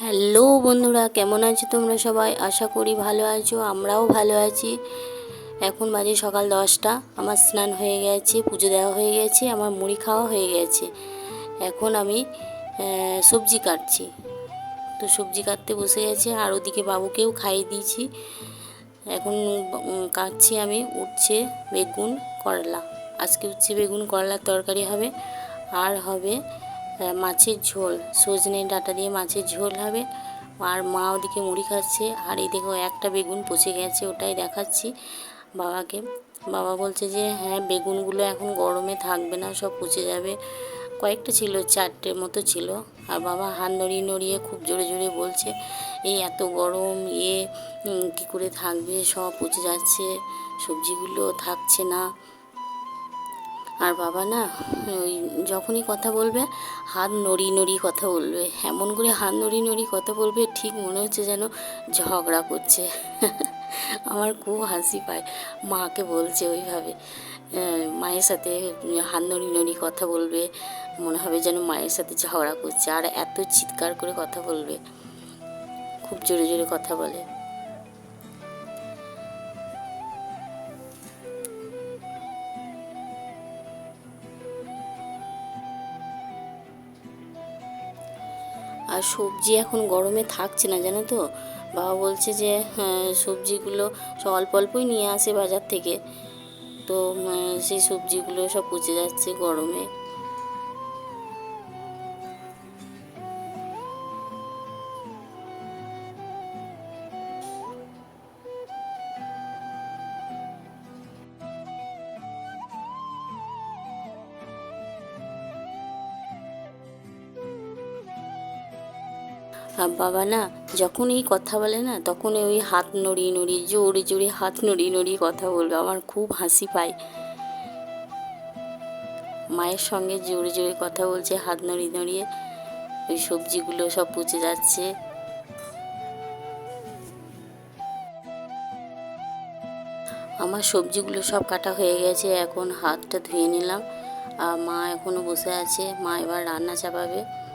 Hello বন্ধুরা, কেমন আছো তোমরা সবাই? আশা করি ভালো আছো, আমরাও ভালো আছি। এখন বাজে সকাল দশটা, আমার স্নান হয়ে গেছে, পুজো দেওয়া হয়ে গেছে, আমার মুড়ি খাওয়া হয়ে গেছে। এখন আমি সবজি কাটছি। তো সবজি কাটতে বসে গেছে, আর ওদিকে বাবুকেও খাইয়ে দিয়েছি। এখন কাটছি আমি, উঠছে বেগুন, করলা। আজকে উঠছে বেগুন, করলার তরকারি হবে, আর হবে মাছের ঝোল। সজনে ডাঁটা দিয়ে মাছের ঝোল হবে। আর মা ওদিকে মুড়ি খাচ্ছে। আর এই দেখো, একটা বেগুন পচে গেছে, ওটাই দেখাচ্ছি বাবাকে। বাবা বলছে যে হ্যাঁ বেগুনগুলো এখন গরমে থাকবে না, সব পচে যাবে। কয়েকটা ছিল চারটে মতো ছিল। আর বাবা হাত নড়িয়ে নড়িয়ে খুব জোরে জোরে বলছে এই এত গরম ইয়ে কী করে থাকবে? সব পচে যাচ্ছে, সবজিগুলো থাকছে না। আর বাবা না, ওই যখনই কথা বলবে, হাত নড়ি নড়ি কথা বলবে। এমন করে হাত নড়ি নড়ি কথা বলবে, ঠিক মনে হচ্ছে যেন ঝগড়া করছে। আমার খুব হাসি পায়। মাকে বলছে ওইভাবে। মায়ের সাথে হাত নড়ি নড়ি কথা বলবে, মনে হবে যেন মায়ের সাথে ঝগড়া করছে। আর এত চিৎকার করে কথা বলবে। খুব জোরে জোরে কথা বলে। আর সবজি এখন গরমে থাকছে না জানো তো? বাবা বলছে যে হ্যাঁ, সবজিগুলো সব অল্প অল্পই নিয়ে আসে বাজার থেকে। তো সেই সবজিগুলো সব পচে যাচ্ছে গরমে। বাবা, না, যখন এই কথা বলে, না, তখন ওই হাত নড়িয়ে নড়িয়ে জোরে জোরে হাত নড়িয়ে নড়িয়ে কথা বলবে, আমার খুব হাসি পায়। মায়ের সঙ্গে জোরে জোরে কথা বলছে, হাত নড়িয়ে নড়িয়ে, ওই সবজিগুলো সব পচে যাচ্ছে। আমার সবজিগুলো সব কাটা হয়ে গেছে, এখন হাতটা ধুয়ে নিলাম। আর মা এখনও বসে আছে, মা এবার রান্না চাপাবে।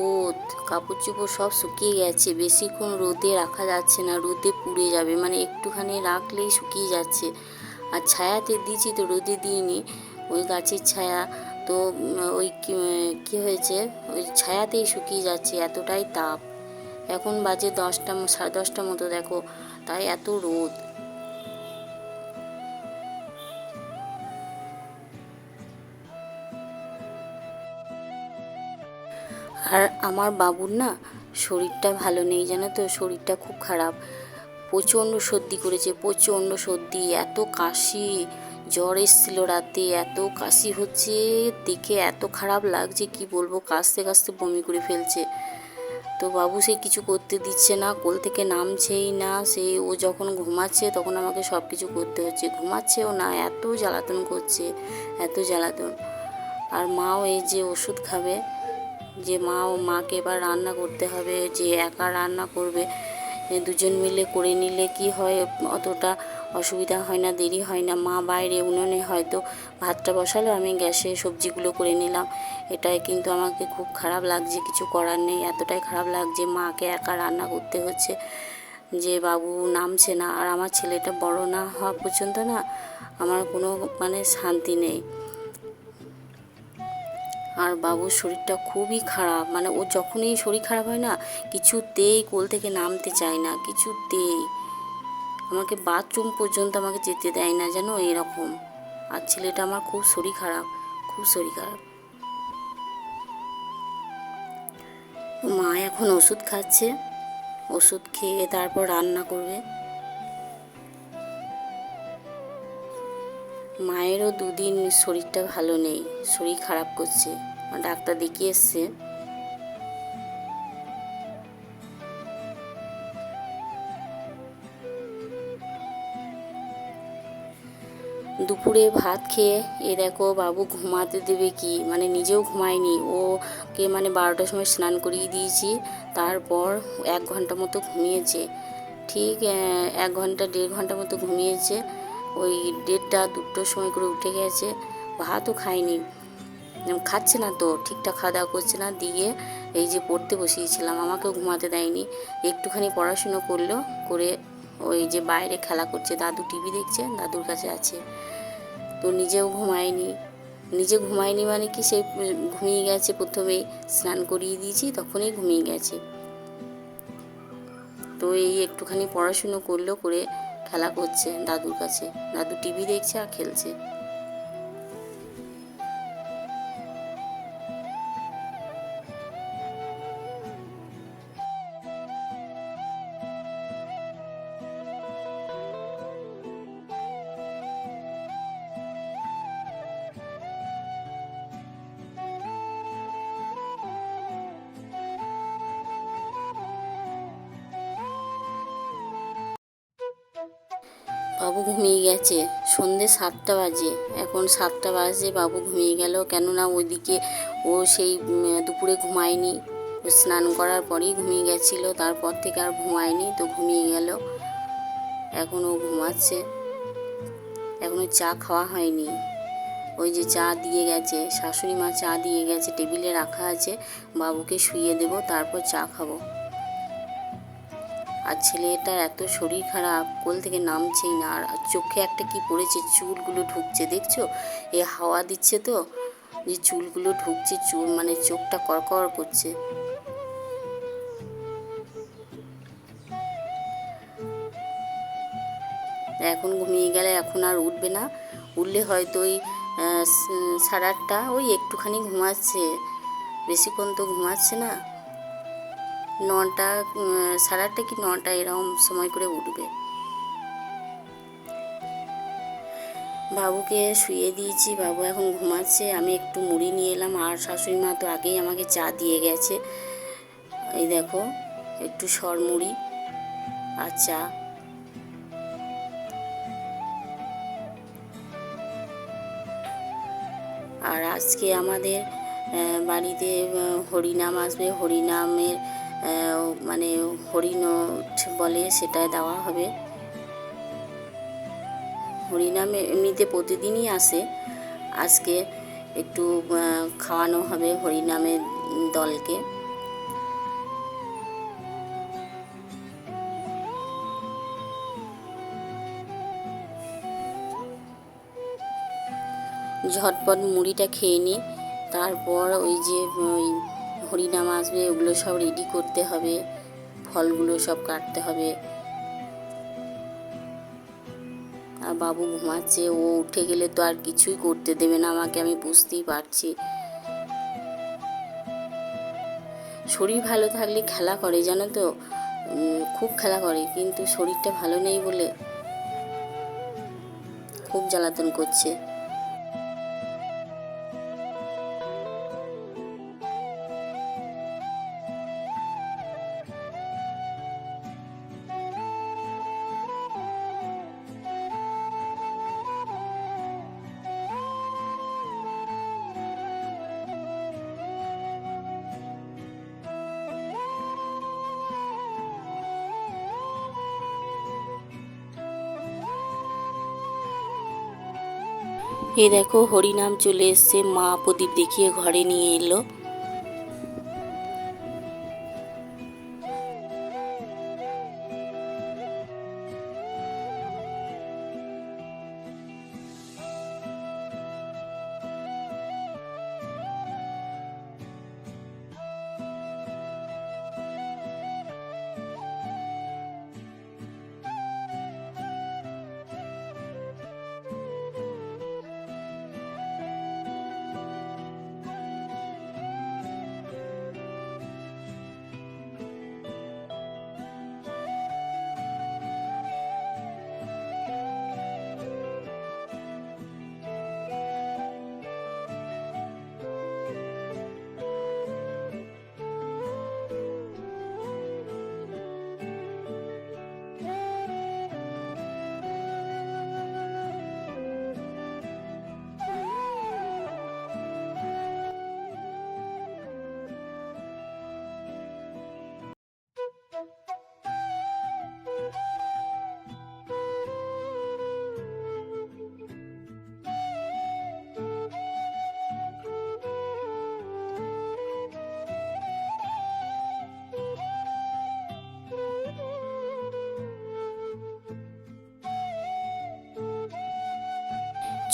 রোদ, কাপড় চোপড় সব শুকিয়ে গেছে, বেশিক্ষণ রোদে রাখা যাচ্ছে না, রোদে পুড়ে যাবে মানে একটুখানি রাখলেই শুকিয়ে যাচ্ছে। আর ছায়াতে দিয়েছি তো, রোদে দিইনি, ওই গাছের ছায়া, তো ওই কি- হয়েছে, ওই ছায়াতেই শুকিয়ে যাচ্ছে, এতটাই তাপ। এখন বাজে দশটা, সাড়ে দশটা মতো, দেখো, তাই এত রোদ। আর আমার বাবুর না শরীরটা ভালো নেই, জানো তো? শরীরটা খুব খারাপ। প্রচণ্ড সর্দি করেছে, প্রচণ্ড সর্দি, এত কাশি। জ্বর এসেছিল রাতে, এত কাশি হচ্ছে, দেখে এত খারাপ লাগছে, কি বলব? কাশতে কাশতে বমি করে ফেলছে। তো বাবু সে কিছু করতে দিচ্ছে না, কোল থেকে নামছেই না। সে, ও যখন ঘুমাচ্ছে, তখন আমাকে সব কিছু করতে হচ্ছে। ঘুমাচ্ছেও না, এত জ্বালাতন করছে, এত জ্বালাতন। আর মাও এই যে ওষুধ খাবে যে মা ও মাকে এবার রান্না করতে হবে, যে একা রান্না করবে দুজন মিলে করে নিলে কি হয়? অতটা অসুবিধা হয় না, দেরি হয় না। মা বাইরে, উনুনে হয়তো ভাতটা বসালো, আমি গ্যাসে সবজিগুলো করে নিলাম। এটাই কিন্তু আমাকে খুব খারাপ লাগছে, কিছু করার নেই। এতটাই খারাপ লাগছে, মাকে একা রান্না করতে হচ্ছে যে বাবু নামছে না। আর আমার ছেলেটা বড় না হওয়া পর্যন্ত না, আমার কোনো মানে শান্তি নেই। আর বাবুর শরীরটা খুবই খারাপ। মানে ও যখনই শরীর খারাপ হয় না, কিছুতেই কোল থেকে নামতে চায় না, কিছুতেই। আমাকে বাথরুম পর্যন্ত আমাকে যেতে দেয় না যেন এরকম। আর ছেলেটা আমার খুব শরীর খারাপ, খুব শরীর খারাপ। মা এখন ওষুধ খাচ্ছে, ওষুধ খেয়ে তারপর রান্না করবে। মায়েরও দুদিন শরীরটা ভালো নেই, শরীর খারাপ করছে। ডাক্তার দেখিয়ে এসছে দুপুরে ভাত খেয়ে, এ দেখো বাবু ঘুমাতে দেবে কি? মানে নিজেও ঘুমায়নি। ওকে মানে বারোটার সময় স্নান করিয়ে দিয়েছি। তারপর এক ঘণ্টা মতো ঘুমিয়েছে। ঠিক এক ঘণ্টা, দেড় ঘণ্টা মতো ঘুমিয়েছে। ওই দেড়টা, দুটোর সময় করে উঠে গেছে। ভাতও খায়নি। খাচ্ছে না তো, ঠিকঠাক খাওয়া দাওয়া করছে না, দিয়ে এই যে পড়তে বসিয়েছিলাম, আমাকেও ঘুমাতে দেয়নি। একটুখানি পড়াশুনো করল, করে ওই যে বাইরে খেলা করছে, দাদু টিভি দেখছে, দাদুর কাছে আছে। তো নিজেও ঘুমায়নি। নিজে ঘুমায়নি মানে কি, সে ঘুমিয়ে গেছে প্রথমেই স্নান করিয়ে দিয়েছি, তখনই ঘুমিয়ে গেছে। তো এই একটুখানি পড়াশুনো করল, করে খেলা করছে দাদুর কাছে। দাদু টিভি দেখছে আর খেলছে। বাবু ঘুমিয়ে গেছে। সন্ধে সাতটা বাজে। এখন সাতটা বাজে, বাবু ঘুমিয়ে গেল। কেননা ওইদিকে ও সেই দুপুরে ঘুমায়নি। স্নান করার পরেই ঘুমিয়ে গেছিল। তারপর থেকে আর ঘুমায়নি, তো ঘুমিয়ে গেল। এখন ও ঘুমাচ্ছে। এখনও চা খাওয়া হয়নি। ওই যে চা দিয়ে গেছে, শাশুড়ি মা চা দিয়ে গেছে, টেবিলে রাখা আছে। বাবুকে শুইয়ে দেবো, তারপর চা খাব। আর ছেলেটার এত শরীর খারাপ, কোল থেকে নামছেই না। আর চোখে একটা কি পড়েছে, চুলগুলো ঢুকছে, দেখছ? এ হাওয়া দিচ্ছে তো, যে চুলগুলো ঢুকছে, চুল মানে চোখটা করকর করছে। এখন ঘুমিয়ে গেলে এখন আর উঠবে না। উঠলে হয়তো ওই সাড়ে আটটা, ওই একটুখানি ঘুমাচ্ছে। বেশিক্ষণ তো ঘুমাচ্ছে না। নটা সাড়ে আটটা কি নটা এরকম সময় করে উঠবে। বাবুকে শুয়ে দিয়েছি, বাবু এখন ঘুমাচ্ছে, আমি একটু মুড়ি নিয়ে এলাম, আর শাশুড়ি মা তো আগেই আমাকে চা দিয়ে গেছে। এই দেখো, একটু সর মুড়ি আর চা। আর আজকে আমাদের বাড়িতে হরিনাম আসবে, হরিনামের মানে হরিনোট বলে সেটা দেওয়া হবে। হরিনাম এমনিতে প্রতিদিনই আসে। আজকে একটু খাওয়ানো হবে হরিনামের দলকে। ঝটপট মুড়িটা খেয়ে নিই তারপর ওই যে, ওই হরিনাম আসবে, ওগুলো সব রেডি করতে হবে, ফলগুলো সব কাটতে হবে। আর বাবু ঘুমাচ্ছে, ও উঠে গেলে তো আর কিছুই করতে দেবে না আমাকে, আমি বুঝতেই পারছি। শরীর ভালো থাকলে খেলা করে, জানো তো? খুব খেলা করে, কিন্তু শরীরটা ভালো নেই বলে খুব জ্বালাতন করছে। এ দেখো হরিনাম চলে এসছে মা প্রদীপ দেখিয়ে ঘরে নিয়ে এলো।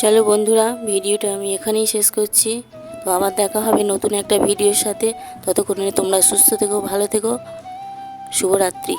চলো বন্ধুরা, ভিডিওটা আমি এখানেই শেষ করছি। তো আবার দেখা হবে নতুন একটা ভিডিওর সাথে। ততক্ষণে তোমরা সুস্থ থেকো, ভালো থেকো। শুভরাত্রি।